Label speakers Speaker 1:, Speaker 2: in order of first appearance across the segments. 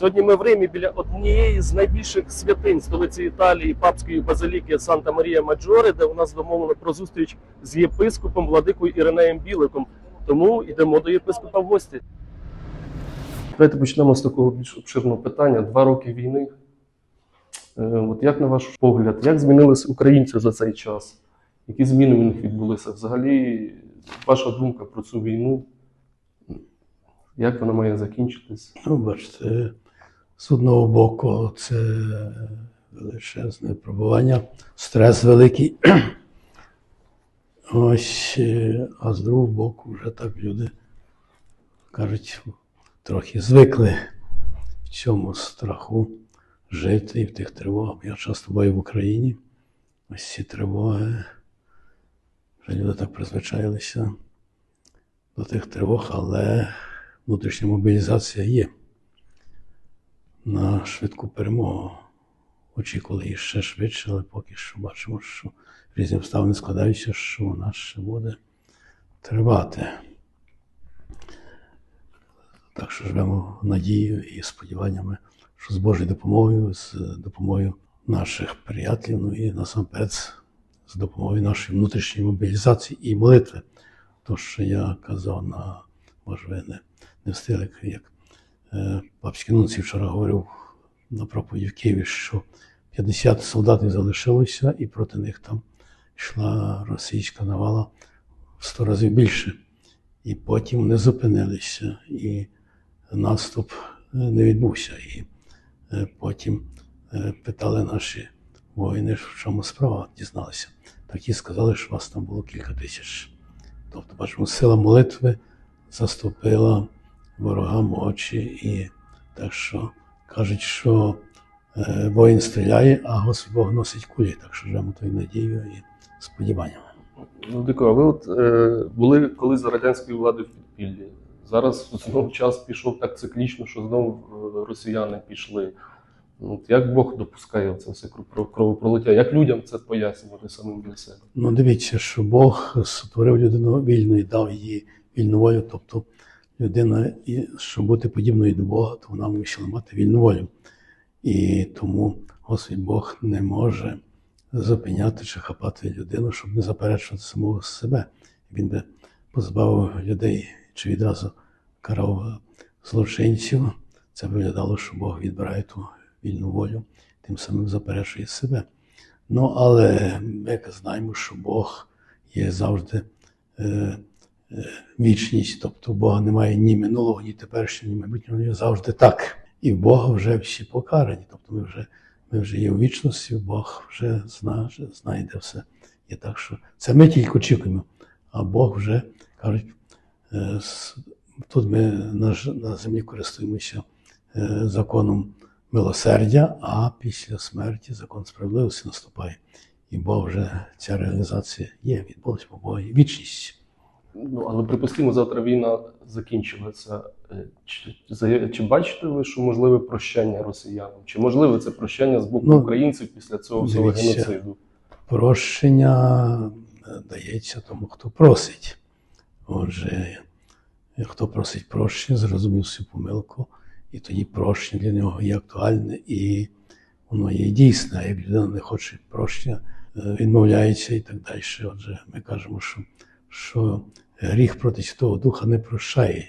Speaker 1: Сьогодні ми в Римі біля однієї з найбільших святинь столиці Італії, папської базиліки Санта Марія Маджоре, де у нас домовлено про зустріч з єпископом владикою Іринеєм Біликом. Тому йдемо до єпископа в гості. Давайте почнемо з такого більш обширного питання. Два роки війни. Е, От як на ваш погляд, як змінились українці за цей час? Які зміни в них відбулися? Взагалі, ваша думка про цю війну? Як вона має закінчитись?
Speaker 2: Ну, бачите, з одного боку, це величезне випробування, стрес великий. Ось, е, а з другого боку, вже так люди кажуть, трохи звикли в цьому страху жити і в тих тривогах. Я часто буваю в Україні. Ось ці тривоги. Вже люди так призвичаїлися до тих тривог, але внутрішня мобілізація є на швидку перемогу. Очікували її ще швидше, але поки що бачимо, що різні обставини складаються, що вона ще буде тривати. Так що живемо надією і сподіваннями, що з Божою допомогою, з допомогою наших приятелів, ну і насамперед з допомогою нашої внутрішньої мобілізації і молитви. То, що я казав на може, не, встигли, як папський нунцій вчора говорив на проповіді в Києві, що 50 солдатів залишилося, і проти них там йшла російська навала в 100 разів більше. І потім вони зупинилися, і наступ е, не відбувся. І е, потім е, питали наші воїни, в чому справа, дізналися. Так і сказали, що вас там було кілька тисяч. Тобто, бачимо, сила молитви заступила ворогам очі, і так що кажуть, що е, воїн стріляє, а Господь Бог носить кулі. Так що живемо тою надією і сподіваннями.
Speaker 1: Владико, а ви от е, були колись за радянської влади в підпіллі. Зараз знову час пішов так циклічно, що знову е, росіяни пішли. От як Бог допускає це все кров- кровопролиття? Як людям це пояснювати самим для себе?
Speaker 2: Ну, дивіться, що Бог сотворив людину вільну і дав їй вільну волю. Тобто людина, щоб бути подібною до Бога, то вона мусила мати вільну волю. І тому Господь Бог не може зупиняти чи хапати людину, щоб не заперечувати самого себе. Він би позбавив людей чи відразу карав злочинців. Це виглядало, що Бог відбирає ту вільну волю, тим самим заперечує себе. Ну, але ми знаємо, що Бог є завжди е, вічність, тобто у Бога немає ні минулого, ні теперішнього, ні майбутнього, він завжди так. І в Бога вже всі покарані. Тобто ми вже, ми вже є у вічності, Бог вже знає, вже знає, де все є. Так що це ми тільки очікуємо, а Бог вже кажуть, е, тут ми на, землі користуємося е, законом милосердя, а після смерті закон справедливості наступає. І Бог вже ця реалізація є, відбулась по Богу вічність.
Speaker 1: Ну, але припустимо, завтра війна закінчилася. Е, Чи, чи бачите ви, що можливе прощення росіянам? Чи можливе це прощення з боку
Speaker 2: Ну,
Speaker 1: українців після цього всього геноциду?
Speaker 2: Прощення е, дається тому, хто просить. Отже, е, хто просить прощення, зрозумів всю помилку, і тоді прощення для нього є актуальне і воно є дійсне. А як людина не хоче прощення, відмовляється і так далі. Отже, ми кажемо, що, що гріх проти Святого Духа не прощає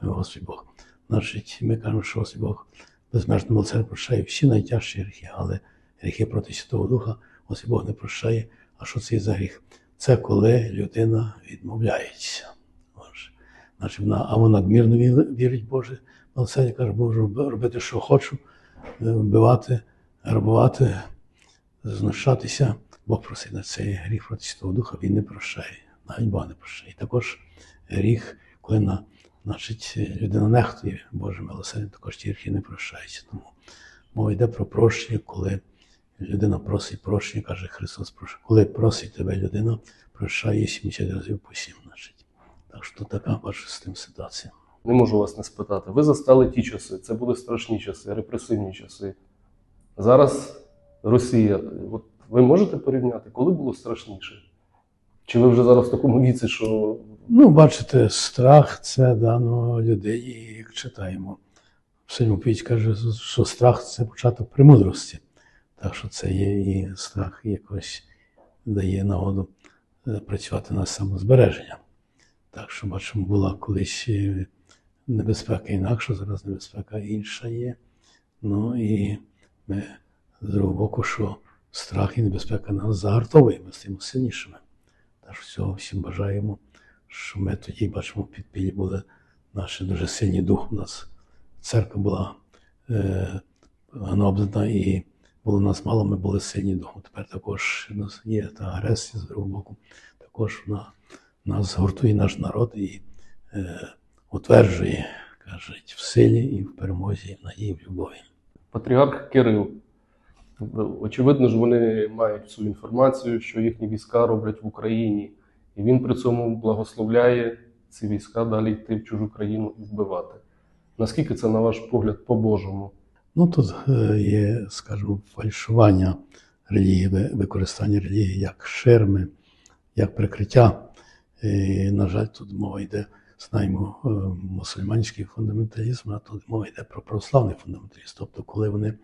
Speaker 2: Господь Бог. Значить, ми кажемо, що Господь Бог безмежно милосердно прощає всі найтяжчі гріхи, але гріхи проти Святого Духа Господь Бог не прощає. А що це за гріх? Це коли людина відмовляється. Значить, вона, а вона надмірно вірить Боже. Милосердя каже, можу робити, що хочу, е, вбивати, грабувати, знущатися. Бог просить на цей гріх проти Святого Духа, він не прощає. Навіть Бог не прощає. І також гріх, коли на, значить, людина нехтує Боже милосердя, також ті гріхи не прощаються. Тому мова йде про прощення, коли людина просить прощення, каже Христос, прошу. Коли просить тебе людина, прощає 70 разів по 7, значить. Так що така бачу з тим ситуація.
Speaker 1: Не можу вас не спитати. Ви застали ті часи, це були страшні часи, репресивні часи. Зараз Росія. От ви можете порівняти, коли було страшніше? Чи ви вже зараз в такому віці, що
Speaker 2: Ну, бачите, страх це дано людей, як читаємо Василь каже, що страх це початок премудрості. Так що це є і страх якось дає нагоду е, працювати на самозбереження. Так що бачимо, була колись е, небезпека інакша, зараз небезпека інша є. Ну і ми з другого боку, що страх і небезпека нас загартовує, ми стаємо сильнішими. Всього всім бажаємо, що ми тоді бачимо в підпіллі були наші дуже сильні дух. У нас церква була е, і було нас мало, ми були сильні духом. Тепер також у нас є та агресія з другого боку. Також вона нас гуртує наш народ і е, утверджує, кажуть, в силі і в перемозі, і в надії, в любові.
Speaker 1: Патріарх Кирил. Очевидно ж, вони мають цю інформацію, що їхні війська роблять в Україні, і він при цьому благословляє ці війська далі йти в чужу країну і вбивати. Наскільки це, на ваш погляд, по-божому?
Speaker 2: Ну тут е, є, скажімо, фальшування релігії, використання релігії як ширми, як прикриття. І, на жаль, тут мова йде, знаємо, е, мусульманський фундаменталізм, а тут мова йде про православний фундаменталізм. Тобто, коли вони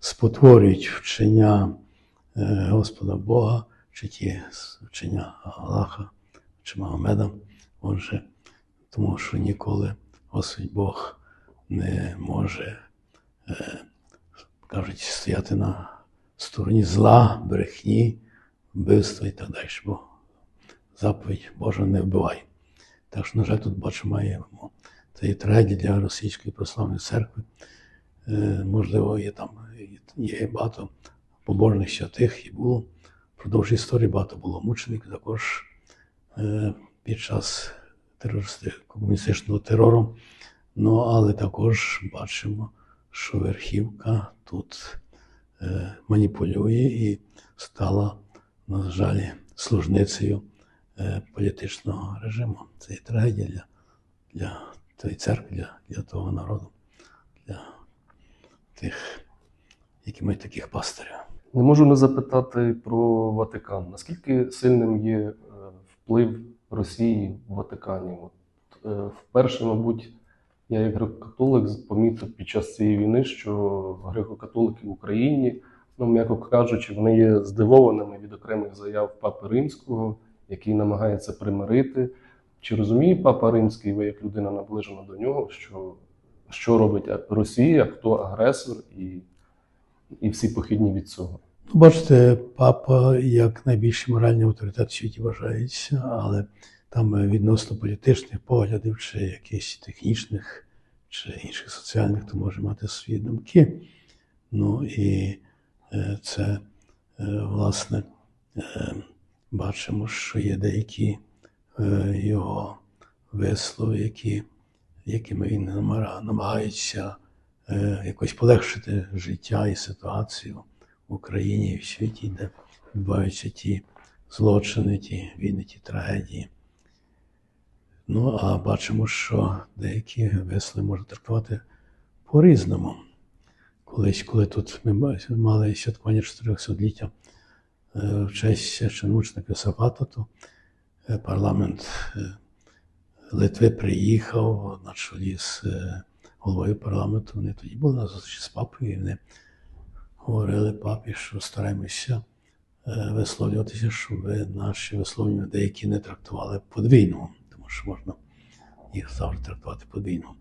Speaker 2: спотворюють вчення е, Господа Бога, чи ті вчення Аллаха чи Магомеда, отже, тому що ніколи Господь Бог не може е, кажуть, стояти на стороні зла, брехні, вбивства і так далі. Бо заповідь Божа не вбивай. Так що, на жаль, тут бачимо. Це є трагедія для Російської православної церкви. Е, Можливо, є там є багато побожних святих і було. Впродовж історії багато було мучеників також е, під час комуністичного терору. Ну, але також бачимо, що верхівка тут е, маніпулює і стала, на жаль, служницею політичного режиму. Це є трагедія для, для тієї церкви, для, для того народу, для тих, які мають таких пастирів.
Speaker 1: Не можу не запитати про Ватикан. Наскільки сильним є е, вплив Росії в Ватикані? От, е, вперше, мабуть, я як греко-католик помітив під час цієї війни, що греко-католики в Україні, ну, м'яко кажучи, вони є здивованими від окремих заяв Папи Римського, який намагається примирити. Чи розуміє Папа Римський, ви як людина наближена до нього, що, що робить Росія, хто агресор і, і всі похідні від цього?
Speaker 2: Ну, Бачите, папа як найбільший моральний авторитет в світі вважається, але там відносно політичних поглядів, чи якихось технічних, чи інших соціальних, то може мати свої думки. Ну і е, це, е, власне, е, бачимо, що є деякі його вислови, які, якими він намагається е, якось полегшити життя і ситуацію в Україні і в світі, де відбуваються ті злочини, ті війни, ті трагедії. Ну, а бачимо, що деякі весли можуть трактувати по-різному. Колись, коли тут ми мали святкування 400-ліття е, в честь священмучника Сапата, то е, парламент Литви приїхав на чолі з е, головою парламенту. Вони тоді були на зустрічі з папою, і вони говорили папі, що стараємося е, висловлюватися, щоб наші висловлювання деякі не трактували подвійно, тому що можна їх завжди трактувати подвійно.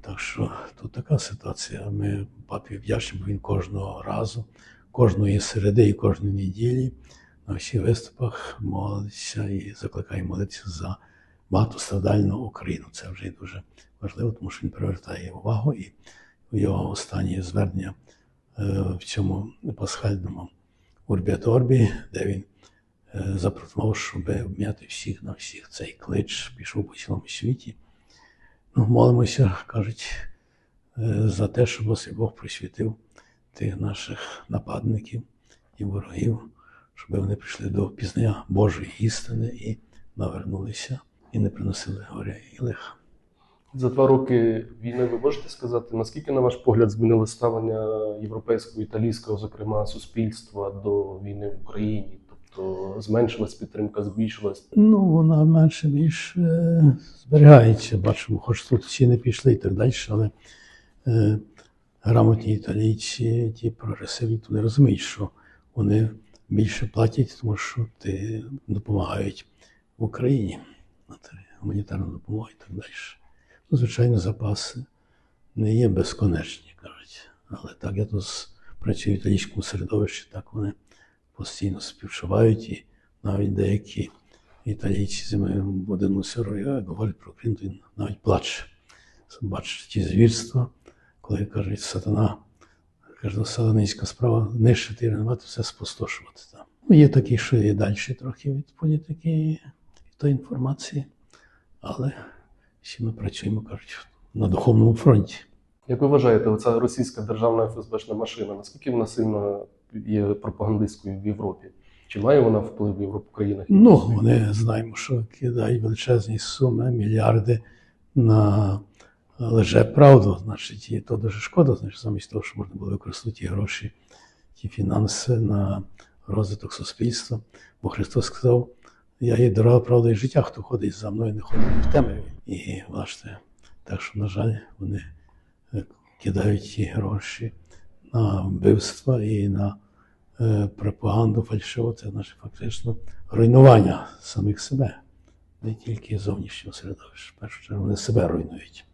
Speaker 2: Так що тут така ситуація. Ми папі вдячні, бо він кожного разу, кожної середи і кожної неділі на всіх виступах молиться і закликає молитися за багатострадальну Україну. Це вже дуже важливо, тому що він привертає увагу і його останнє звернення е, в цьому пасхальному Урбіаторбі, де він е, запропонував, щоб обм'яти всіх на всіх цей клич пішов по цілому світі. Ну, молимося, кажуть, е, за те, щоб Господь Бог присвятив тих наших нападників і ворогів, щоб вони прийшли до пізнання Божої істини і навернулися і не приносили горя і лиха.
Speaker 1: За два роки війни ви можете сказати, наскільки, на ваш погляд, змінили ставлення європейського, італійського, зокрема, суспільства до війни в Україні? Тобто зменшилась підтримка, збільшилась?
Speaker 2: Ну, вона менше більш е, зберігається. Бачимо, хоч тут ціни пішли і так далі, але е, грамотні італійці, ті прогресивні, то не розуміють, що вони більше платять, тому що ти допомагають в Україні. Гуманітарна допомога і так далі. Ну, звичайно, запаси не є безконечні, кажуть. Але так я тут працюю в італійському середовищі, так вони постійно співчувають, і навіть деякі італійці зі мною в один сиру, я говорю про то він навіть плаче. Бачите ті звірства, коли кажуть, сатана, каже, «Ну, сатанинська справа нищити і ренувати, все спустошувати там. Ну, є такі, що є далі трохи від політики тої інформації, але всі ми працюємо, кажуть, на духовному фронті.
Speaker 1: Як ви вважаєте, оця російська державна ФСБшна машина, наскільки вона сильно є пропагандистською в Європі? Чи має вона вплив в Європу країнах?
Speaker 2: Ну, вони знаємо, що кидають величезні суми, мільярди на лише правду. Значить, і то дуже шкода, значить, замість того, що можна було використати ті гроші, ті фінанси на розвиток суспільства. Бо Христос сказав: я є дорога, правда і життя, хто ходить за мною, не ходить в темряві. І бачите, так що, на жаль, вони е, кидають ті гроші на вбивства і на е, пропаганду фальшиву, це наше фактично руйнування самих себе, не тільки зовнішнього середовища. В першу чергу вони себе руйнують.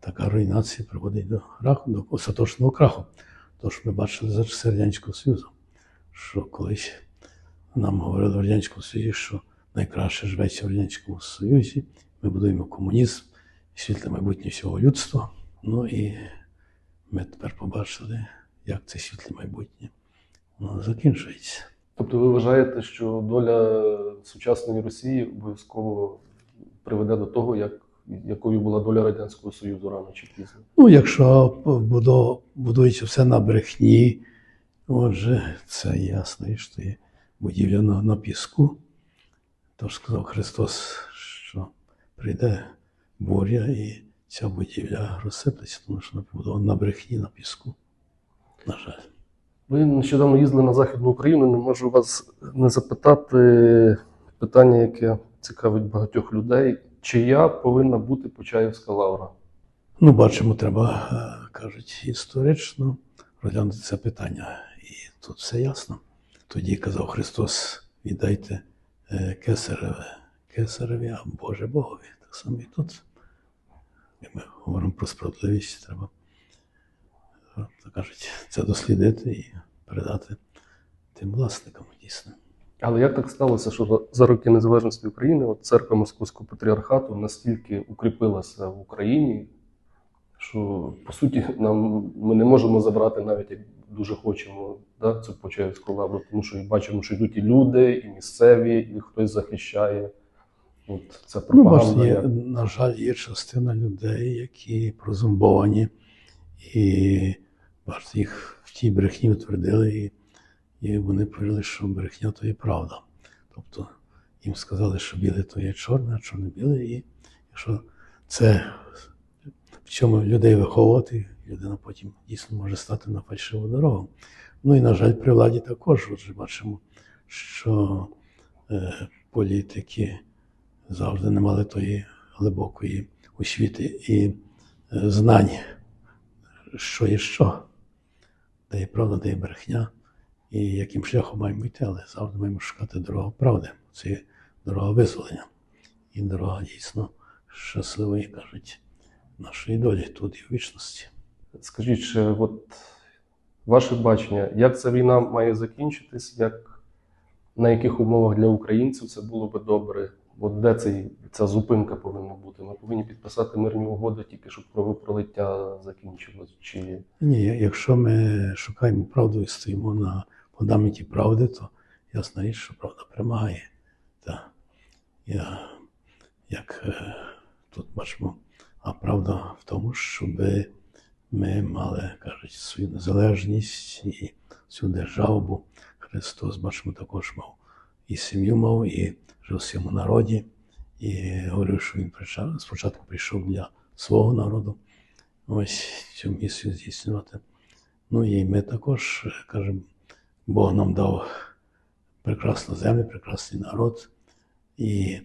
Speaker 2: Така руйнація приводить до краху, до остаточного краху. Тож ми бачили за часи Радянського Союзу, що колись нам говорили в Радянському Союзі, що найкраще живеться в Радянському Союзі, ми будуємо комунізм, світле майбутнє всього людства. Ну і ми тепер побачили, як це світле майбутнє воно закінчується.
Speaker 1: Тобто ви вважаєте, що доля сучасної Росії обов'язково приведе до того, як, якою була доля Радянського Союзу рано чи пізно?
Speaker 2: Ну, якщо будується все на брехні, отже, це ясно, і що є будівля на, на піску. Тож сказав Христос, що прийде буря і ця будівля розсиплеться, тому що вона побудована на брехні, на піску. На жаль.
Speaker 1: Ви нещодавно їздили на Західну Україну. Не можу вас не запитати питання, яке цікавить багатьох людей. Чия повинна бути Почаївська лавра?
Speaker 2: Ну, бачимо, треба, е, кажуть, історично розглянути це питання. І тут все ясно. Тоді казав Христос: віддайте е, кесареве кесареві, а Боже Богові. Так само і тут. Як ми говоримо про справедливість, треба, так кажуть, це дослідити і передати тим власникам дійсно.
Speaker 1: Але як так сталося, що за роки незалежності України от церква Московського патріархату настільки укріпилася в Україні, що по суті нам ми не можемо забрати навіть як дуже хочемо да, цю Почаївську лавру, тому що бачимо, що йдуть і люди, і місцеві, і хтось захищає. От ця
Speaker 2: Ну,
Speaker 1: пропаганда.
Speaker 2: бачите, є, на жаль, є частина людей, які прозумбовані, і бачите, їх в тій брехні утвердили, і, і вони повірили, що брехня то є правда. Тобто їм сказали, що біле то є чорне, а чорне біле, і якщо це в чому людей виховувати, людина потім дійсно може стати на фальшиву дорогу. Ну і, на жаль, при владі також отже, бачимо, що е, політики завжди не мали тої глибокої освіти і е, знань, що є що, де є правда, де є брехня, і яким шляхом маємо йти, але завжди маємо шукати дорогу правди. Це є дорога визволення. І дорога дійсно щасливої, кажуть, нашої долі тут і в вічності.
Speaker 1: Скажіть, чи от ваше бачення, як ця війна має закінчитись, як, на яких умовах для українців це було би добре? От де цей, ця зупинка повинна бути? Ми повинні підписати мирні угоди, тільки щоб кровопролиття закінчилось. Чи
Speaker 2: Ні, якщо ми шукаємо правду і стоїмо на фундаменті правди, то ясна річ, що правда перемагає. Та, я, як е, тут бачимо, а правда в тому, щоб ми мали, кажуть, свою незалежність і цю державу, бо Христос, бачимо, також мав і сім'ю мав, і жив в своєму народі, і говорив, що він прича- спочатку прийшов для свого народу, ось цю місію здійснювати. Ну і ми також кажемо, Бог нам дав прекрасну землю, прекрасний народ, і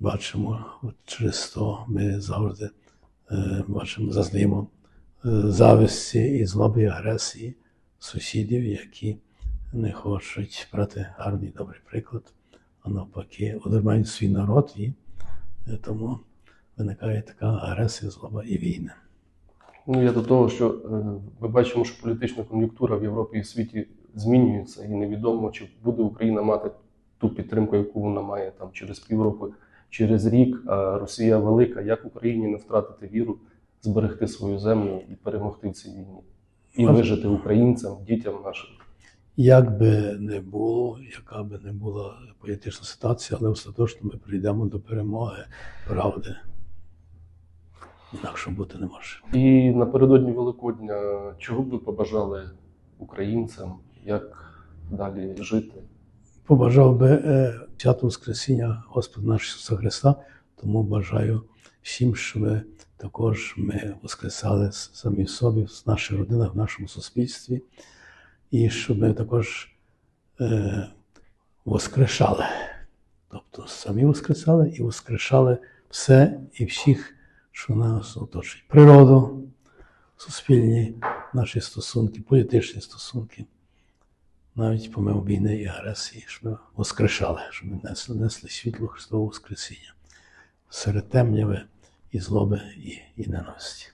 Speaker 2: бачимо, от через то ми завжди е, бачимо, зазнаємо е, зависті і злоби і агресії сусідів, які не хочуть брати гарний добрий приклад, а навпаки, одурмають свій народ, і е, тому виникає така агресія, злоба і війни.
Speaker 1: Ну, я до того, що е, ми бачимо, що політична кон'юнктура в Європі і в світі змінюється, і невідомо, чи буде Україна мати ту підтримку, яку вона має там через півроку, через рік. Росія велика. Як Україні не втратити віру, зберегти свою землю і перемогти в цій війні, і вижити українцям, дітям нашим.
Speaker 2: Як би не було, яка би не була політична ситуація, але остаточно ми прийдемо до перемоги правди. Інакше бути не може.
Speaker 1: І напередодні Великодня, чого б ви побажали українцям, як далі жити?
Speaker 2: Побажав би е, свято Воскресіння Господа нашого Ісуса Христа, тому бажаю всім, щоб також ми воскресали самі собі, в наших родинах, в нашому суспільстві, і щоб ми також е, воскрешали. Тобто самі воскресали і воскрешали все і всіх, що нас оточують. Природу, суспільні наші стосунки, політичні стосунки навіть помимо війни і агресії, щоб воскрешали, щоб ми несли, несли світло Христового Воскресіння серед темряви і злоби і, і ненависті.